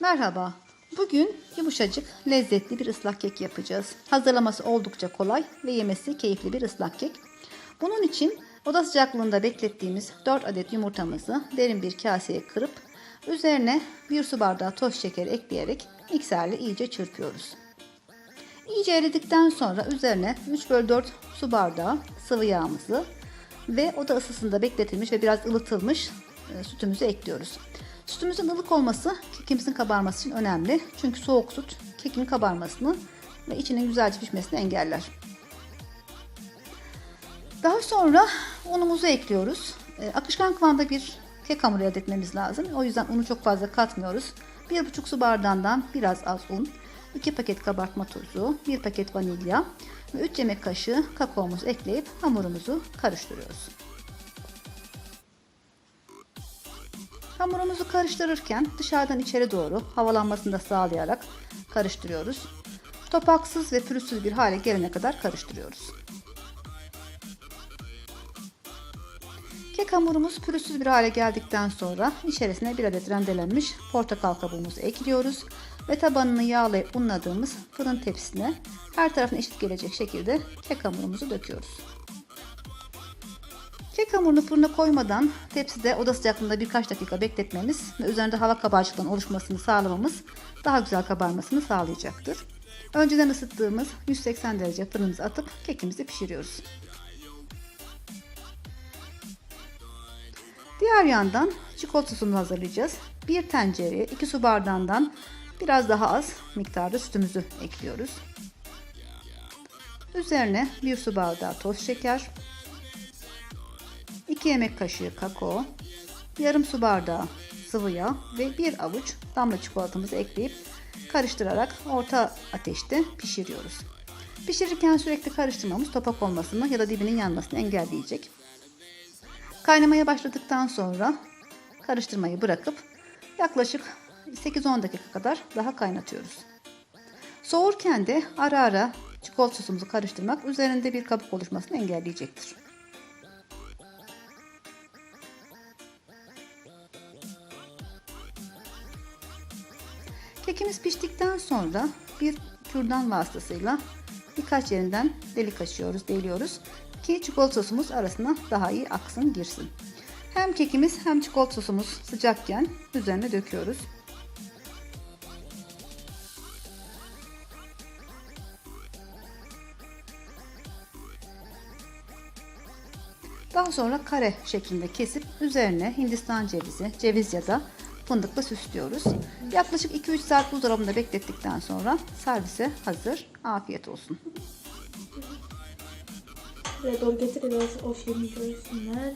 Merhaba. Bugün yumuşacık, lezzetli bir ıslak kek yapacağız. Hazırlaması oldukça kolay ve yemesi keyifli bir ıslak kek. Bunun için oda sıcaklığında beklettiğimiz 4 adet yumurtamızı derin bir kaseye kırıp üzerine 1 su bardağı toz şekeri ekleyerek mikserle iyice çırpıyoruz. İyice eridikten sonra üzerine 3 bölü 4 su bardağı sıvı yağımızı ve oda ısısında bekletilmiş ve biraz ılıtılmış e, sütümüzü ekliyoruz. Sütümüzün ılık olması kekimizin kabarması için önemli. Çünkü soğuk süt kekin kabarmasını ve içinin güzelce pişmesini engeller. Daha sonra unumuzu ekliyoruz. E, akışkan kıvamda bir kek hamuru elde etmemiz lazım. O yüzden unu çok fazla katmıyoruz. 1,5 su bardağından biraz az un, 2 paket kabartma tozu, 1 paket vanilya ve 3 yemek kaşığı kakaomuzu ekleyip hamurumuzu karıştırıyoruz. Hamurumuzu karıştırırken dışarıdan içeri doğru havalanmasını da sağlayarak karıştırıyoruz. Topaksız ve pürüzsüz bir hale gelene kadar karıştırıyoruz. Kek hamurumuz pürüzsüz bir hale geldikten sonra içerisine bir adet rendelenmiş portakal kabuğumuzu ekliyoruz ve tabanını yağlayıp unladığımız fırın tepsisine her tarafına eşit gelecek şekilde kek hamurumuzu döküyoruz. Kek hamurunu fırına koymadan tepside oda sıcaklığında birkaç dakika bekletmemiz ve üzerinde hava kabarcıklarının oluşmasını sağlamamız daha güzel kabarmasını sağlayacaktır. Önceden ısıttığımız 180 derece fırınımıza atıp kekimizi pişiriyoruz. Diğer yandan çikolata hazırlayacağız. Bir tencereye 2 su bardağından biraz daha az miktarda sütümüzü ekliyoruz. Üzerine 1 su bardağı toz şeker, 2 yemek kaşığı kakao, yarım su bardağı sıvı yağ ve bir avuç damla çikolatamızı ekleyip karıştırarak orta ateşte pişiriyoruz. Pişirirken sürekli karıştırmamız topak olmasını ya da dibinin yanmasını engelleyecek. Kaynamaya başladıktan sonra karıştırmayı bırakıp yaklaşık 8-10 dakika kadar daha kaynatıyoruz. Soğurken de ara ara çikolata sosumuzu karıştırmak üzerinde bir kabuk oluşmasını engelleyecektir. Kekimiz piştikten sonra bir kürdan vasıtasıyla birkaç yerinden delik açıyoruz, deliyoruz ki çikolata sosumuz arasına daha iyi aksın, girsin. Hem kekimiz hem çikolata sosumuz sıcakken üzerine döküyoruz. Daha sonra kare şeklinde kesip üzerine Hindistan cevizi, ceviz ya da fındıkla süslüyoruz. Yaklaşık 2-3 saat buzdolabında beklettikten sonra servise hazır. Afiyet olsun. Buraya doğru getir biraz o şeyini görsünler.